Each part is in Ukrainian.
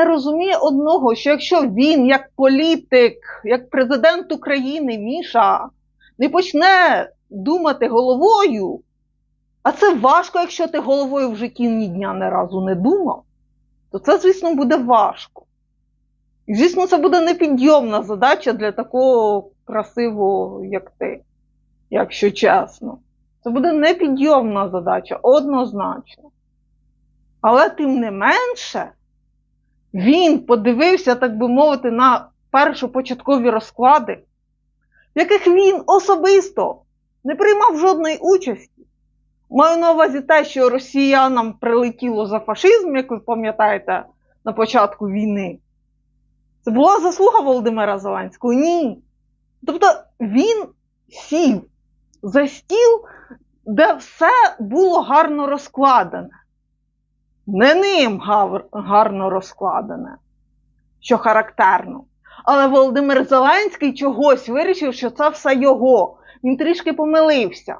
не розуміє одного, що якщо він, як політик, як президент України, Міша, не почне думати головою, а це важко, якщо ти головою в житті ні дня не разу не думав, то це, звісно, буде важко. І, звісно, це буде непідйомна задача для такого красивого, як ти, якщо чесно. Це буде непідйомна задача, однозначно. Але тим не менше, він подивився, так би мовити, на першопочаткові розклади, в яких він особисто не приймав жодної участі. Маю на увазі те, що росіянам прилетіло за фашизм, як ви пам'ятаєте, на початку війни. Це була заслуга Володимира Зеленського? Ні. Тобто він сів за стіл, де все було гарно розкладене. Не ним гарно розкладене, що характерно. Але Володимир Зеленський чогось вирішив, що це все його. Він трішки помилився.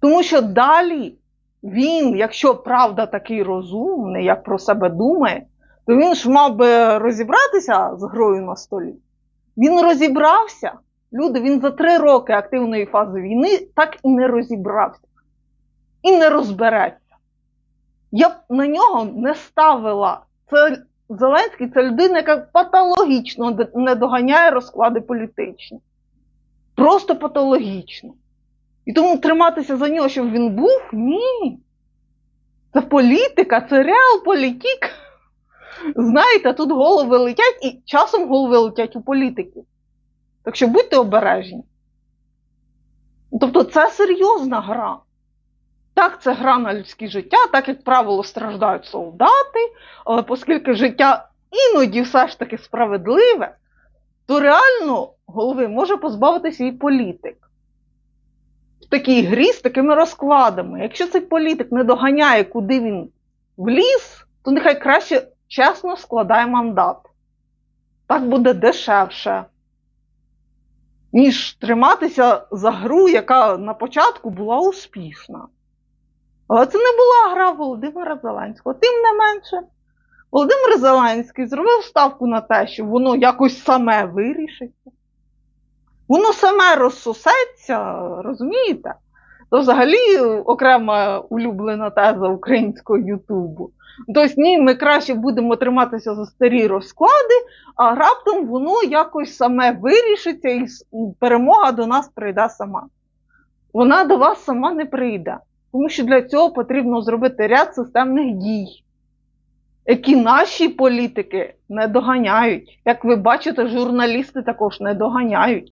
Тому що далі він, якщо правда такий розумний, як про себе думає, то він ж мав би розібратися з грою на столі. Він розібрався. Люди, він за три роки активної фази війни так і не розібрався. І не розбереться. Я б на нього не ставила. Це Зеленський це людина, яка патологічно не доганяє розклади політичні. Просто патологічно. І тому триматися за нього, щоб він був, ні. Це політика, це реал політик. Знаєте, тут голови летять і часом голови летять у політиків. Так що будьте обережні. Тобто це серйозна гра. Так, це гра на людське життя, так, як правило, страждають солдати, але оскільки життя іноді все ж таки справедливе, то реально голови може позбавитися і політик. В такій грі з такими розкладами. Якщо цей політик не доганяє, куди він вліз, то нехай краще чесно складає мандат. Так буде дешевше, ніж триматися за гру, яка на початку була успішна. Це не була гра Володимира Зеленського. Тим не менше, Володимир Зеленський зробив ставку на те, що воно якось саме вирішиться. Воно саме розсосеться, розумієте? То взагалі окрема улюблена теза українського Ютубу. Тобто, ні, ми краще будемо триматися за старі розклади, а раптом воно якось саме вирішиться і перемога до нас прийде сама. Вона до вас сама не прийде. Тому що для цього потрібно зробити ряд системних дій, які наші політики не доганяють. Як ви бачите, журналісти також не доганяють.